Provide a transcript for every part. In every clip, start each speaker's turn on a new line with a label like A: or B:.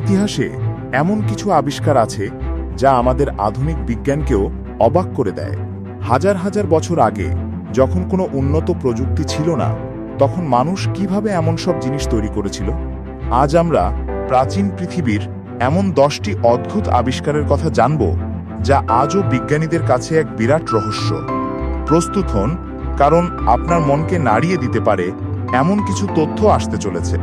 A: ইতিহাসে এমন কিছু আবিষ্কার আছে যা আমাদের আধুনিক বিজ্ঞানকেও অবাক করে দেয়। হাজার হাজার বছর আগে যখন কোনো উন্নত প্রযুক্তি ছিল না, তখন মানুষ কীভাবে এমন সব জিনিস তৈরি করেছিল? আজ আমরা প্রাচীন পৃথিবীর এমন দশটি অদ্ভুত আবিষ্কারের কথা জানব যা আজও বিজ্ঞানীদের কাছে এক বিরাট রহস্য। প্রস্তুত হন, কারণ আপনার মনকে নাড়িয়ে দিতে পারে এমন কিছু তথ্য আসতে চলেছে।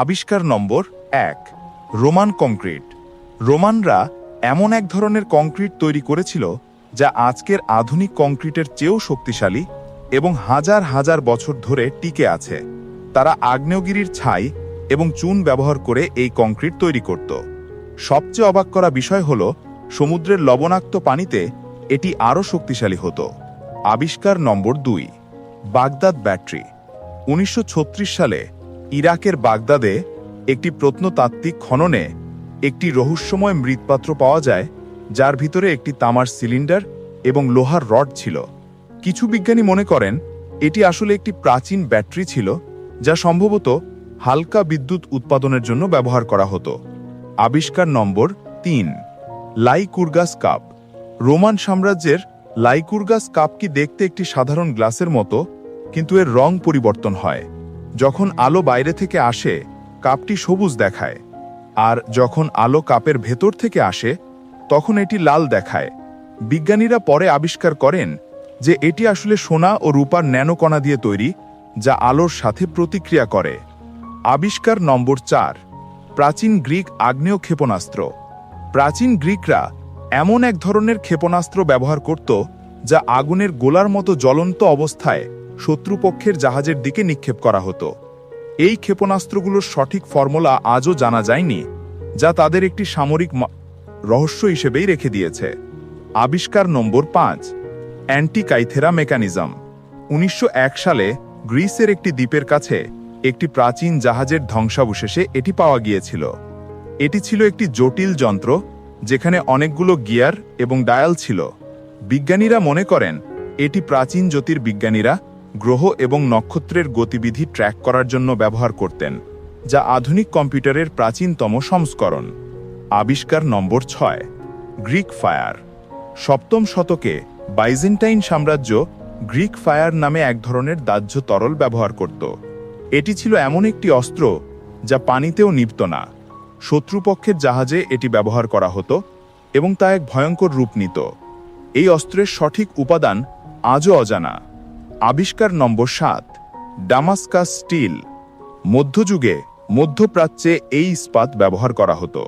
A: আবিষ্কার নম্বর এক, রোমান কংক্রিট। রোমানরা এমন এক ধরনের কংক্রিট তৈরি করেছিল যা আজকের আধুনিক কংক্রিটের চেয়েও শক্তিশালী এবং হাজার হাজার বছর ধরে টিকে আছে। তারা আগ্নেয়গিরির ছাই এবং চুন ব্যবহার করে এই কংক্রিট তৈরি করত। সবচেয়ে অবাক করা বিষয় হল, সমুদ্রের লবণাক্ত পানিতে এটি আরও শক্তিশালী হতো। আবিষ্কার নম্বর দুই, বাগদাদ ব্যাটারি। উনিশশো ছত্রিশ সালে ইরাকের বাগদাদে একটি প্রত্নতাত্ত্বিক খননে একটি রহস্যময় মৃৎপাত্র পাওয়া যায়, যার ভিতরে একটি তামার সিলিন্ডার এবং লোহার রড ছিল। কিছু বিজ্ঞানী মনে করেন, এটি আসলে একটি প্রাচীন ব্যাটারি ছিল, যা সম্ভবত হালকা বিদ্যুৎ উৎপাদনের জন্য ব্যবহার করা হতো। আবিষ্কার নম্বর তিন, লাইকুরগাস কাপ। রোমান সাম্রাজ্যের লাইকুরগাস কাপ কি দেখতে একটি সাধারণ গ্লাসের মতো, কিন্তু এর রং পরিবর্তন হয়। যখন আলো বাইরে থেকে আসে, কাপটি সবুজ দেখায়। আর যখন আলো কাপের ভেতর থেকে আসে, তখন এটি লাল দেখায়। বিজ্ঞানীরা পরে আবিষ্কার করেন যে এটি আসলে সোনা ও রূপার ন্যানোকণা দিয়ে তৈরি, যা আলোর সাথে প্রতিক্রিয়া করে। আবিষ্কার নম্বর চার, প্রাচীন গ্রিক আগ্নেয় ক্ষেপণাস্ত্র। প্রাচীন গ্রিকরা এমন এক ধরনের ক্ষেপণাস্ত্র ব্যবহার করত, যা আগুনের গোলার মতো জ্বলন্ত অবস্থায় শত্রুপক্ষের জাহাজের দিকে নিক্ষেপ করা হতো। এই ক্ষেপণাস্ত্রগুলোর সঠিক ফর্মুলা আজও জানা যায়নি, যা তাদের একটি সামরিক রহস্য হিসেবেই রেখে দিয়েছে। আবিষ্কার নম্বর পাঁচ, অ্যান্টিকাইথেরা মেকানিজম। উনিশশো এক সালে গ্রিসের একটি দ্বীপের কাছে একটি প্রাচীন জাহাজের ধ্বংসাবশেষে এটি পাওয়া গিয়েছিল। এটি ছিল একটি জটিল যন্ত্র, যেখানে অনেকগুলো গিয়ার এবং ডায়াল ছিল। বিজ্ঞানীরা মনে করেন, এটি প্রাচীন জ্যোতির্বিজ্ঞানীরা গ্রহ এবং নক্ষত্রের গতিবিধি ট্র্যাক করার জন্য ব্যবহার করতেন, যা আধুনিক কম্পিউটারের প্রাচীনতম সংস্করণ। আবিষ্কার নম্বর ছয়, গ্রিক ফায়ার। সপ্তম শতকে বাইজেন্টাইন সাম্রাজ্য গ্রিক ফায়ার নামে এক ধরনের দাহ্য তরল ব্যবহার করত। এটি ছিল এমন একটি অস্ত্র যা পানিতেও নিপ্ত না। শত্রুপক্ষের জাহাজে এটি ব্যবহার করা হতো এবং তা এক ভয়ঙ্কর রূপ নিত। এই অস্ত্রের সঠিক উপাদান আজও অজানা। আবিষ্কার নম্বর সাত ডামাস্কাস স্টিল মধ্যযুগে মধ্যপ্রাচ্যে এই ইস্পাত ব্যবহার করা হতো।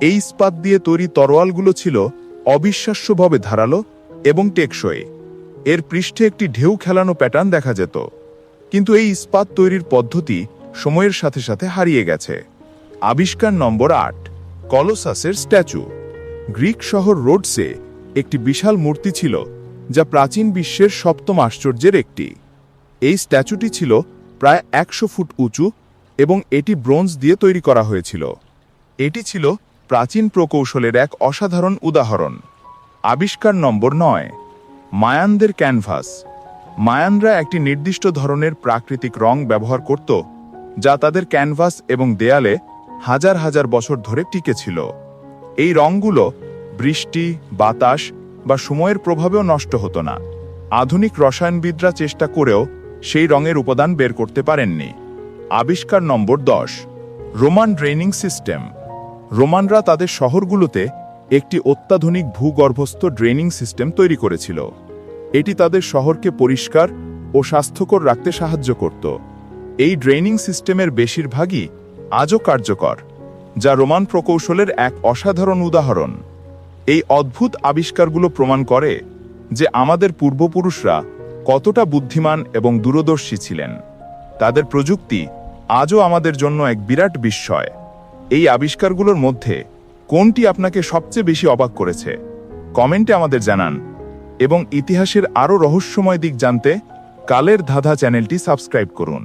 A: এই ইস্পাত দিয়ে তৈরি তরোয়ালগুলো ছিল অবিশ্বাস্যভাবে ধারালো এবং টেকসই। এর পৃষ্ঠে একটি ঢেউ খেলানো প্যাটার্ন দেখা যেত। কিন্তু এই ইস্পাত তৈরির পদ্ধতি সময়ের সাথে সাথে হারিয়ে গেছে। আবিষ্কার নম্বর আট কলোসাসের স্ট্যাচু। গ্রিক শহর রোডসে একটি বিশাল মূর্তি ছিল যা প্রাচীন বিশ্বের সপ্তম আশ্চর্যের একটি। এই স্ট্যাচুটি ছিল প্রায় একশো ফুট উঁচু এবং এটি ব্রোঞ্জ দিয়ে তৈরি করা হয়েছিল। এটি ছিল প্রাচীন প্রকৌশলের এক অসাধারণ উদাহরণ। আবিষ্কার নম্বর নয়। মায়ানদের ক্যানভাস। মায়ানরা একটি নির্দিষ্ট ধরনের প্রাকৃতিক রং ব্যবহার করত, যা তাদের ক্যানভাস এবং দেয়ালে হাজার হাজার বছর ধরে টিকে ছিল। এই রঙগুলো বৃষ্টি, বাতাস বা সময়ের প্রভাবেও নষ্ট হতো না। আধুনিক রসায়নবিদরা চেষ্টা করেও সেই রঙের উপাদান বের করতে পারেননি। আবিষ্কার নম্বর দশ, রোমান ড্রেনিং সিস্টেম। রোমানরা তাদের শহরগুলোতে একটি অত্যাধুনিক ভূগর্ভস্থ ড্রেনিং সিস্টেম তৈরি করেছিল। এটি তাদের শহরকে পরিষ্কার ও স্বাস্থ্যকর রাখতে সাহায্য করত। এই ড্রেনিং সিস্টেমের বেশিরভাগই আজও কার্যকর, যা রোমান প্রকৌশলের এক অসাধারণ উদাহরণ। এই অদ্ভুত আবিষ্কারগুলো প্রমাণ করে যে আমাদের পূর্বপুরুষরা কতটা বুদ্ধিমান এবং দূরদর্শী ছিলেন। তাদের প্রযুক্তি আজও আমাদের জন্য এক বিরাট বিস্ময়। এই আবিষ্কারগুলোর মধ্যে কোনটি আপনাকে সবচেয়ে বেশি অবাক করেছে? কমেন্টে আমাদের জানান এবং ইতিহাসের আরও রহস্যময় দিক জানতে কালের ধাঁধা চ্যানেলটি সাবস্ক্রাইব করুন।